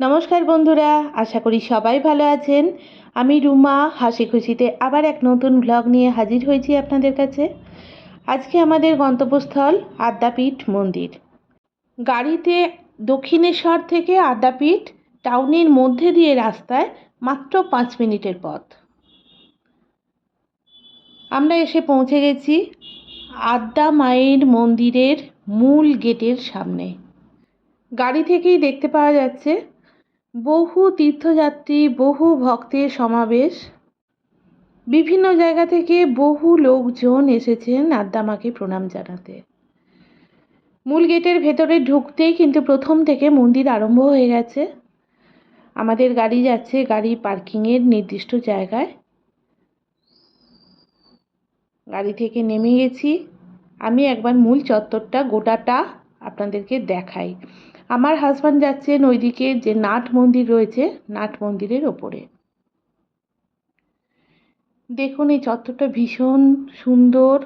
নমস্কার বন্ধুরা, আশা করি সবাই ভালো আছেন। আমি রুমা, হাসি খুশিতে আবার এক নতুন ব্লগ নিয়ে হাজির হয়েছি আপনাদের কাছে। আজকে আমাদের গন্তব্যস্থল আদ্যাপীঠ মন্দির। গাড়িতে দক্ষিণেশ্বর থেকে আদ্যাপীঠ টাউনের মধ্যে দিয়ে রাস্তায় মাত্র পাঁচ মিনিটের পথ। আমরা এসে পৌঁছে গেছি আদ্যা মায়ের মন্দিরের মূল গেটের সামনে। গাড়ি থেকেই দেখতে পাওয়া যাচ্ছে বহু তীর্থযাত্রী, বহু ভক্তের সমাবেশ। বিভিন্ন জায়গা থেকে বহু লোকজন এসেছেন আদ্দামাকে প্রণাম জানাতে। মূল গেটের ভেতরে ঢুকতেই কিন্তু প্রথম থেকে মন্দির আরম্ভ হয়ে গেছে। আমাদের গাড়ি যাচ্ছে গাড়ি পার্কিংয়ের নির্দিষ্ট জায়গায়। গাড়ি থেকে নেমে গেছি। আমি একবার মূল চত্বরটা গোটাটা আপনাদেরকে দেখাই। আমার হাজব্যান্ড যাচ্ছেন ওইদিকে যে নাট মন্দির রয়েছে, নাট মন্দিরের ওপরে। দেখুন এই চত্বরটা ভীষণ সুন্দর,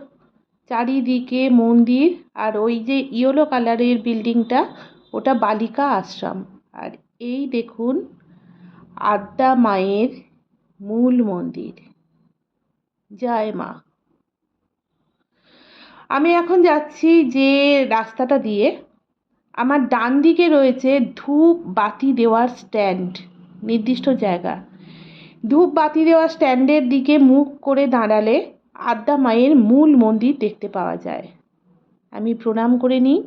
চারিদিকে মন্দির, আর ওই যে ইয়েলো কালারের বিল্ডিংটা, ওটা বালিকা আশ্রম। আর এই দেখুন আদ্যা মায়ের মূল মন্দির। জয় মা। আমি এখন যাচ্ছি যে রাস্তাটা দিয়ে। আমার ডান দিকে রয়েছে ধূপ বাতি দেওয়ার স্ট্যান্ড নির্দিষ্ট জায়গা। ধূপ বাতি দেওয়ার স্ট্যান্ডের দিকে মুখ করে দাঁড়ালে আদ্যা মায়ের মূল মন্দির দেখতে পাওয়া যায়। আমি প্রণাম করে নিই।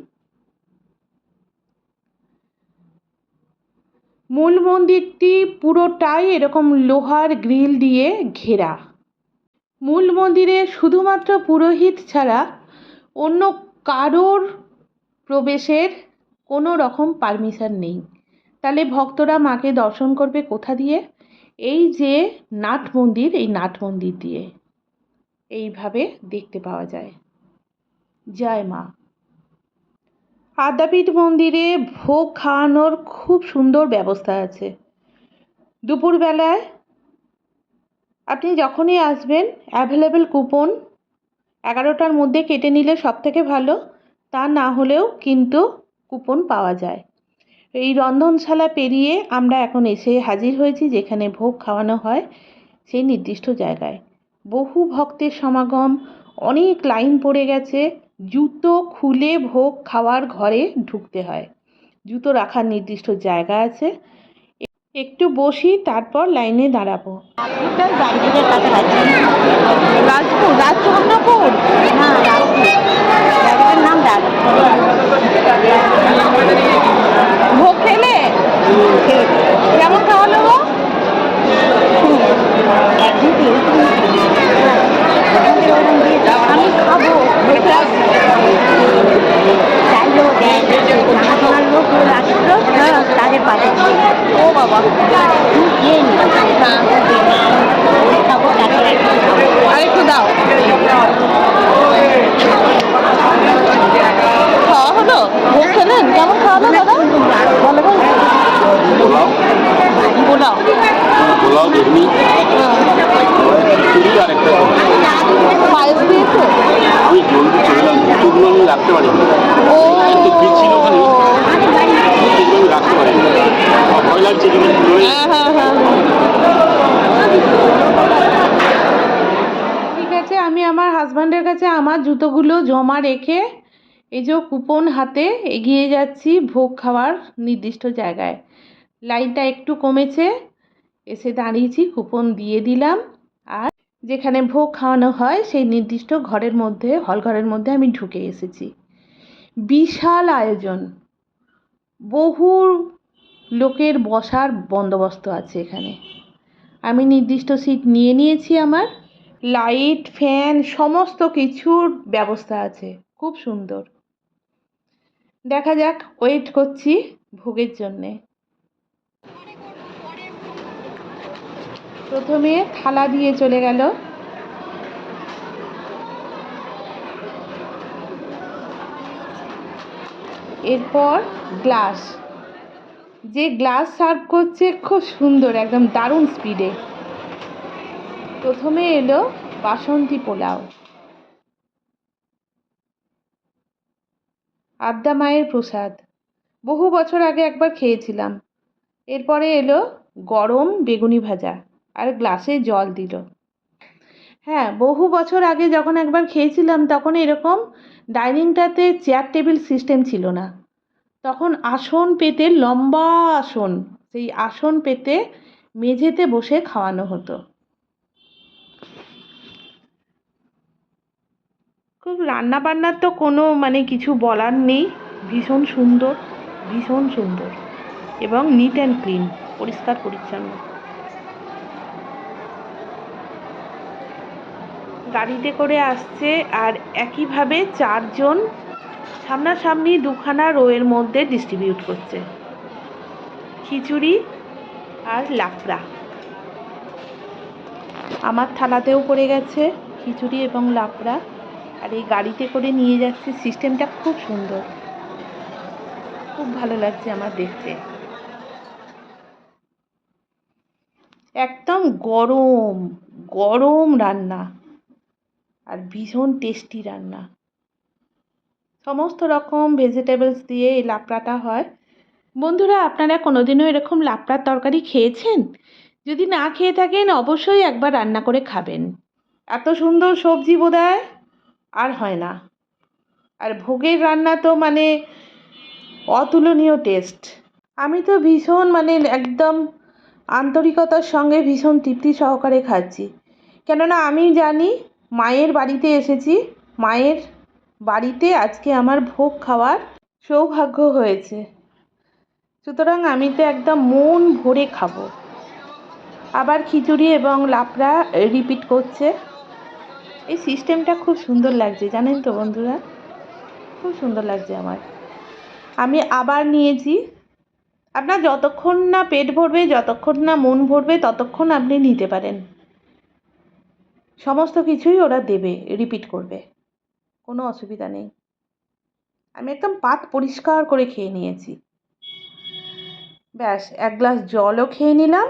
মূল মন্দিরটি পুরোটাই এরকম লোহার গ্রিল দিয়ে ঘেরা। মূল মন্দিরে শুধুমাত্র পুরোহিত ছাড়া অন্য কারোর প্রবেশের কোনো রকম পারমিশন নেই। তাহলে ভক্তরা মাকে দর্শন করবে কোথা দিয়ে? এই যে নাট মন্দির, এই নাট মন্দির দিয়ে। এইভাবে দেখতে পাওয়া যায়। জয় মা। আদ্যাপীঠ মন্দিরে ভোগ খাওয়ানোর খুব সুন্দর ব্যবস্থা আছে। দুপুরবেলায় আপনি যখনই আসবেন অ্যাভেলেবেল কুপন এগারোটার মধ্যে কেটে নিলে সব থেকে ভালো। তা না হলেও কিন্তু কুপন পাওয়া যায়। এই রন্ধনশালা পেরিয়ে আমরা এখন এসে হাজির হয়েছি যেখানে ভোগ খাওয়ানো হয় সেই নির্দিষ্ট জায়গায়। বহু ভক্তের সমাগম, অনেক লাইন পড়ে গেছে, জুতো খুলে ভোগ খাওয়ার ঘরে ঢুকতে হয়। জুতো রাখার নির্দিষ্ট জায়গা আছে। একটু বসি, তারপর লাইনে দাঁড়াবো কাছাকাছি রাজপুর রাজচন্দ্রপুর না রাজপুর জায়গাটার নাম রাজপুর ভোগ খেলে কেমন খাওয়ালো গো একদিন পেয়েছি আমাদের ওরকম দিয়েছে আমি খাব দেখে আসছি চাইলো দেয় জানাশোনার লোক আসলো তাদের পাশে ও বাবা তুই খেয়ে নি খাব তারপরে আর একটু দাও খাওয়া হলো ভোগ খেলেন কেমন খাওয়ালো দাদা বলো বলো পোলাও পোলাও পায়েস দিয়েছে আমি হ্যাঁ ঠিক আছে, আমি আমার হাজব্যান্ডের কাছে আমার জুতোগুলো জমা রেখে এই যে কুপন হাতে এগিয়ে যাচ্ছি ভোগ খাওয়ার নির্দিষ্ট জায়গায়। লাইনটা একটু কমেছে। এসে দাঁড়িয়েছি, কুপন দিয়ে দিলাম। আর যেখানে ভোগ খাওয়ানো হয়, সেই নির্দিষ্ট ঘরের মধ্যে, হল ঘরের মধ্যে আমি ঢুকে এসেছি। বিশাল আয়োজন। বহু লোকের বসার বন্দোবস্ত আছে এখানে। আমি নির্দিষ্ট সিট নিয়ে নিয়েছি আমার। লাইট, ফ্যান, সমস্ত কিছুর ব্যবস্থা আছে। খুব সুন্দর। দেখা যাক, ওয়েট করছি ভোগের জন্যে। প্রথমে থালা দিয়ে চলে গেল। এরপর গ্লাস। যে গ্লাস সার্ভ করছে খুব সুন্দর, একদম দারুণ স্পিডে প্রথমে এলো বাসন্তী পোলাও। আদ্যা মায়ের প্রসাদ। বহু বছর আগে একবার খেয়েছিলাম। এরপরে এলো গরম বেগুনি ভাজা। আর গ্লাসে জল দিল। হ্যাঁ বহু বছর আগে যখন একবার খেয়েছিলাম তখন এরকম ডাইনিংটাতে চেয়ার টেবিল সিস্টেম ছিল না। তখন আসন পেতে লম্বা আসন, সেই আসন পেতে মেঝেতে বসে খাওয়ানো হতো। খুব রান্না বান্নার তো কোনো মানে কিছু বলার নেই। ভীষণ সুন্দর ভীষণ সুন্দর। এবং নিট অ্যান্ড ক্লিন পরিষ্কার, পরিচ্ছন্ন। গাড়িতে করে আসছে আর একইভাবে চারজন সামনাসামনি দুখানা রোয়ের মধ্যে ডিস্ট্রিবিউট করছে। খিচুড়ি আর লাকড়া আমার থালাতেও পড়ে গেছে খিচুড়ি এবং লাকড়া আর এই গাড়িতে করে নিয়ে যাচ্ছে সিস্টেমটা খুব সুন্দর। খুব ভালো লাগছে আমার দেখতে। একদম গরম গরম রান্না। আর ভীষণ টেস্টি রান্না। সমস্ত রকম ভেজিটেবলস দিয়ে এই লাপড়াটা হয়। বন্ধুরা, আপনারা কোনোদিনও এরকম লাপড়ার তরকারি খেয়েছেন? যদি না খেয়ে থাকেন, অবশ্যই একবার রান্না করে খাবেন। এত সুন্দর সবজি বোধহয় আর হয় না। আর ভোগের রান্না তো মানে অতুলনীয় টেস্ট আমি তো ভীষণ মানে একদম আন্তরিকতার সঙ্গে ভীষণ তৃপ্তি সহকারে খাচ্ছি। কেননা আমি জানি মায়ের বাড়িতে এসেছি। মায়ের বাড়িতে আজকে আমার ভোগ খাওয়ার সৌভাগ্য হয়েছে। সুতরাং আমি তো একদম মন ভরে খাব। আবার খিচুড়ি এবং লাপড়া রিপিট করছে। এই সিস্টেমটা খুব সুন্দর লাগছে, জানেন তো বন্ধুরা? খুব সুন্দর লাগছে আমার। আমি আবার নিয়েছি। আপনার যতক্ষণ না পেট ভরবে, যতক্ষণ না মন ভরবে, ততক্ষণ আপনি নিতে পারেন। সমস্ত কিছুই ওরা দেবে রিপিট করবে। কোনো অসুবিধা নেই। আমি একদম পাত পরিষ্কার করে খেয়ে নিয়েছি। ব্যাস, এক গ্লাস জলও খেয়ে নিলাম।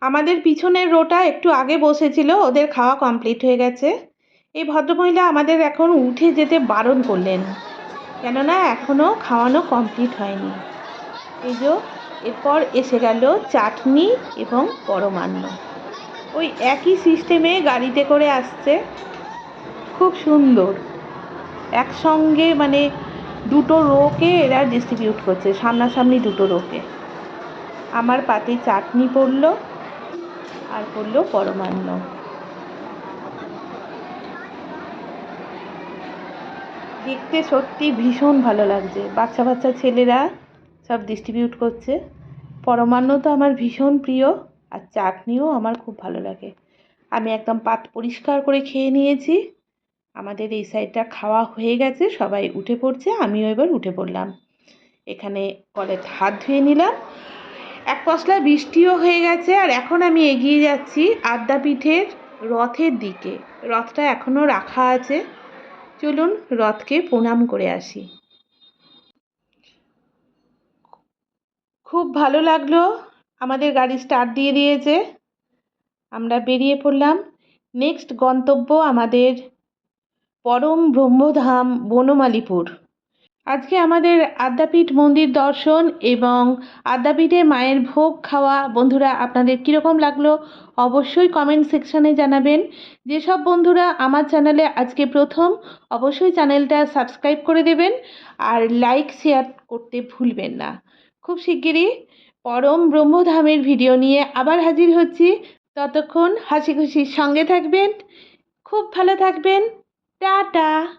আমাদের পিছনের রোটা একটু আগে বসেছিল, ওদের খাওয়া কমপ্লিট হয়ে গেছে। এই ভদ্রমহিলা আমাদের এখন উঠে যেতে বারণ করলেন, কেননা এখনও খাওয়ানো কমপ্লিট হয়নি। এই যে, এরপর এসে গেল চাটনি এবং পরমান্ন। ওই একই সিস্টেমে গাড়িতে করে আসছে। খুব সুন্দর। একসঙ্গে মানে দুটো রোকে এরা ডিস্ট্রিবিউট করছে, সামনাসামনি দুটো রোকে। আমার পাতে চাটনি পড়ল, আর পড়ল পরমান্ন। দেখতে সত্যি ভীষণ ভালো লাগছে। বাচ্চা বাচ্চা ছেলেরা সব ডিস্ট্রিবিউট করছে। পরমান্ন তো আমার ভীষণ প্রিয়। আর চাটনিও আমার খুব ভালো লাগে। আমি একদম পাত পরিষ্কার করে খেয়ে নিয়েছি। আমাদের এই সাইডটা খাওয়া হয়ে গেছে, সবাই উঠে পড়ছে, আমিও এবার উঠে পড়লাম। এখানে কলে হাত ধুয়ে নিলাম। এক পশলা বৃষ্টিও হয়ে গেছে আর এখন আমি এগিয়ে যাচ্ছি আদ্যাপীঠের রথের দিকে। রথটা এখনও রাখা আছে। চলুন রথকে প্রণাম করে আসি। খুব ভালো লাগল। আমাদের গাড়ি স্টার্ট দিয়ে দিয়েছে। আমরা বেরিয়ে পড়লাম। নেক্সট গন্তব্য আমাদের পরম ব্রহ্মধাম বনমালীপুর। আজকে আমাদের আদ্যাপীঠ মন্দির দর্শন এবং আদ্যাপীঠে মায়ের ভোগ খাওয়া, বন্ধুরা আপনাদের কীরকম লাগল অবশ্যই কমেন্ট সেকশানে জানাবেন। যেসব বন্ধুরা আমার চ্যানেলে আজকে প্রথম, অবশ্যই চ্যানেলটা সাবস্ক্রাইব করে দেবেন আর লাইক শেয়ার করতে ভুলবেন না। খুব শিগগিরই পরম ব্রহ্মধামের ভিডিও নিয়ে আবার হাজির হচ্ছি। ততক্ষণ হাসি খুশির সঙ্গে থাকবেন। খুব ভালো থাকবেন। টাটা।